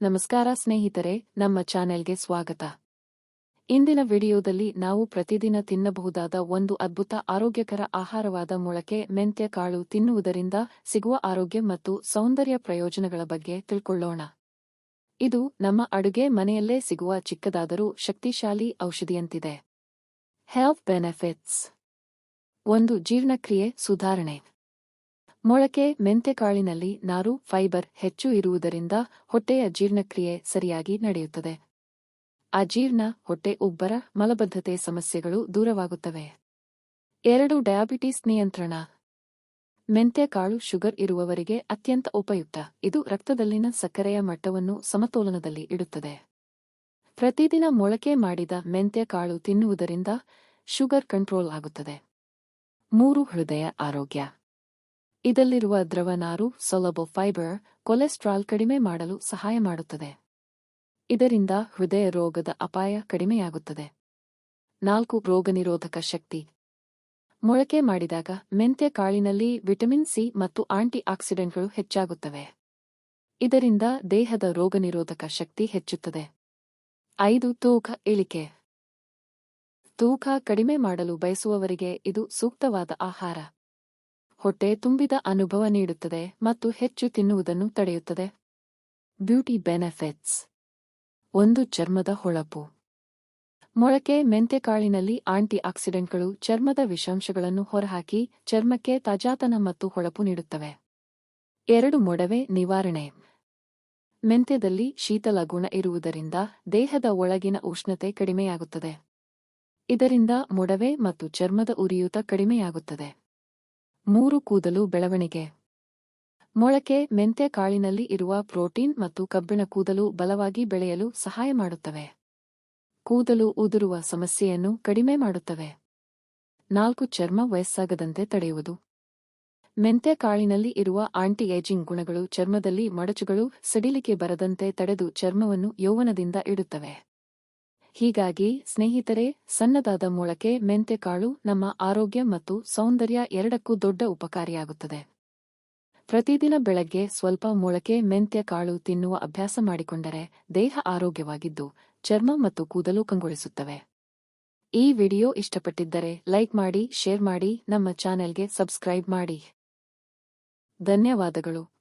ನಮಸ್ಕಾರ ಸ್ನೇಹಿತರೆ, ನಮ್ಮ ಚಾನೆಲ್ಗೆ ಸ್ವಾಗತ. ಇಂದಿನ ವಿಡಿಯೋದಲ್ಲಿ ನಾವು ಪ್ರತಿದಿನ ತಿನ್ನಬಹುದಾದ ಒಂದು ಅದ್ಭುತ ಆರೋಗ್ಯಕರ ಆಹಾರವಾದ ಮೊಳಕೆ, ಮೆಂತ್ಯ ಕಾಳು ತಿನ್ನುವುದರಿಂದ ಸಿಗುವ ಆರೋಗ್ಯ ಮತ್ತು ಸೌಂದರ್ಯ ಪ್ರಯೋಜನಗಳ ಬಗ್ಗೆ ತಿಳ್ಕೊಳ್ಳೋಣ. ಇದು ನಮ್ಮ ಅಡುಗೆ ಮನೆಯಲ್ಲೇ ಸಿಗುವ ಚಿಕ್ಕದಾದರೂ ಶಕ್ತಿಶಾಲಿ ಔಷಧಿಯಂತಿದೆ. ಹೆಲ್ತ್ ಬೆನಿಫಿಟ್ಸ್ ಒಂದು ಜೀರ್ಣಕ್ರಿಯೆ ಸುಧಾರಣೆ. ಮೊಳಕೆ ಮೆಂತೆಕಾಳಿನಲ್ಲಿ ನಾರು, ಫೈಬರ್ ಹೆಚ್ಚು ಇರುವುದರಿಂದ ಹೊಟ್ಟೆಯ ಜೀರ್ಣಕ್ರಿಯೆ ಸರಿಯಾಗಿ ನಡೆಯುತ್ತದೆ. ಅಜೀರ್ಣ ಹೊಟ್ಟೆ ಉಬ್ಬರ, ಮಲಬದ್ಧತೆ ಸಮಸ್ಯೆಗಳು ದೂರವಾಗುತ್ತವೆ. ಎರಡು ಡಯಾಬಿಟಿಸ್ ನಿಯಂತ್ರಣ. ಮೆಂತ್ಯಕಾಳು ಶುಗರ್ ಇರುವವರಿಗೆ ಅತ್ಯಂತ ಉಪಯುಕ್ತ. ಇದು ರಕ್ತದಲ್ಲಿನ ಸಕ್ಕರೆಯ ಮಟ್ಟವನ್ನು ಸಮತೋಲನದಲ್ಲಿ ಇಡುತ್ತದೆ. ಪ್ರತಿದಿನ ಮೊಳಕೆ ಮಾಡಿದ ಮೆಂತ್ಯಕಾಳು ತಿನ್ನುವುದರಿಂದ ಶುಗರ್ ಕಂಟ್ರೋಲ್ ಆಗುತ್ತದೆ. ಮೂರು, ಹೃದಯ ಆರೋಗ್ಯ. ಇದಲ್ಲಿರುವ ದ್ರವನಾರು, ಸೊಲಬೊ ಫೈಬರ್, ಕೊಲೆಸ್ಟ್ರಾಲ್ ಕಡಿಮೆ ಮಾಡಲು ಸಹಾಯ ಮಾಡುತ್ತದೆ. ಇದರಿಂದ ಹೃದಯ ರೋಗದ ಅಪಾಯ ಕಡಿಮೆಯಾಗುತ್ತದೆ. ನಾಲ್ಕು, ರೋಗನಿರೋಧಕ ಶಕ್ತಿ. ಮೊಳಕೆ ಮಾಡಿದಾಗ ಮೆಂತ್ಯ ಕಾಳಿನಲ್ಲಿ ವಿಟಮಿನ್ ಸಿ ಮತ್ತು ಆಂಟಿ ಆಕ್ಸಿಡೆಂಟ್ಗಳು ಹೆಚ್ಚಾಗುತ್ತವೆ. ಇದರಿಂದ ದೇಹದ ರೋಗನಿರೋಧಕ ಶಕ್ತಿ ಹೆಚ್ಚುತ್ತದೆ. ಐದು, ತೂಕ ಇಳಿಕೆ. ತೂಕ ಕಡಿಮೆ ಮಾಡಲು ಬಯಸುವವರಿಗೆ ಇದು ಸೂಕ್ತವಾದ ಆಹಾರ. ಹೊಟ್ಟೆ ತುಂಬಿದ ಅನುಭವ ನೀಡುತ್ತದೆ ಮತ್ತು ಹೆಚ್ಚು ತಿನ್ನುವುದನ್ನು ತಡೆಯುತ್ತದೆ. Beauty benefits. ಒಂದು ಚರ್ಮದ ಹೊಳಪು. ಮೊಳಕೆ ಮೆಂತೆಕಾಳಿನಲ್ಲಿ ಆಂಟಿ ಆಕ್ಸಿಡೆಂಟ್ಗಳು ಚರ್ಮದ ವಿಷಾಂಶಗಳನ್ನು ಹೊರಹಾಕಿ ಚರ್ಮಕ್ಕೆ ತಾಜಾತನ ಮತ್ತು ಹೊಳಪು ನೀಡುತ್ತವೆ. ಎರಡು ಮೊಡವೆ ನಿವಾರಣೆ. ಮೆಂತ್ಯದಲ್ಲಿ ಶೀತಲ ಗುಣ ಇರುವುದರಿಂದ ದೇಹದ ಒಳಗಿನ ಉಷ್ಣತೆ ಕಡಿಮೆಯಾಗುತ್ತದೆ. ಇದರಿಂದ ಮೊಡವೆ ಮತ್ತು ಚರ್ಮದ ಉರಿಯೂತ ಕಡಿಮೆಯಾಗುತ್ತದೆ. ಮೂರು ಕೂದಲು ಬೆಳವಣಿಗೆ. ಮೊಳಕೆ ಮೆಂತೆ ಕಾಳಿನಲ್ಲಿ ಇರುವ ಪ್ರೋಟೀನ್ ಮತ್ತು ಕಬ್ಬಿಣ ಕೂದಲು ಬಲವಾಗಿ ಬೆಳೆಯಲು ಸಹಾಯ ಮಾಡುತ್ತವೆ. ಕೂದಲು ಉದುರುವ ಸಮಸ್ಯೆಯನ್ನು ಕಡಿಮೆ ಮಾಡುತ್ತವೆ. ನಾಲ್ಕು ಚರ್ಮ ವಯಸ್ಸಾಗದಂತೆ ತಡೆಯುವುದು. ಮೆಂತೆ ಕಾಳಿನಲ್ಲಿ ಇರುವ ಆಂಟಿ ಏಜಿಂಗ್ ಗುಣಗಳು ಚರ್ಮದಲ್ಲಿ ಮಡಚುಗಳು, ಸಡಿಲಿಕೆ ಬರದಂತೆ ತಡೆದು ಚರ್ಮವನ್ನು ಯೌವನದಿಂದ ಇಡುತ್ತವೆ. ಹೀಗಾಗಿ, ಸ್ನೇಹಿತರೆ, ಸಣ್ಣದಾದ ಮೊಳಕೆ ಮೆಂತೆಕಾಳು ನಮ್ಮ ಆರೋಗ್ಯ ಮತ್ತು ಸೌಂದರ್ಯ ಎರಡಕ್ಕೂ ದೊಡ್ಡ ಉಪಕಾರಿಯಾಗುತ್ತದೆ. ಪ್ರತಿದಿನ ಬೆಳಗ್ಗೆ ಸ್ವಲ್ಪ ಮೊಳಕೆ, ಮೆಂತ್ಯ ಕಾಳು ತಿನ್ನುವ ಅಭ್ಯಾಸ ಮಾಡಿಕೊಂಡರೆ ದೇಹ ಆರೋಗ್ಯವಾಗಿದ್ದು, ಚರ್ಮ ಮತ್ತು ಕೂದಲು ಕಂಗೊಳಿಸುತ್ತವೆ. ಈ ವಿಡಿಯೋ ಇಷ್ಟಪಟ್ಟಿದ್ದರೆ ಲೈಕ್ ಮಾಡಿ, ಶೇರ್ ಮಾಡಿ, ನಮ್ಮ ಚಾನೆಲ್ಗೆ ಸಬ್ಸ್ಕ್ರೈಬ್ ಮಾಡಿ. ಧನ್ಯವಾದಗಳು.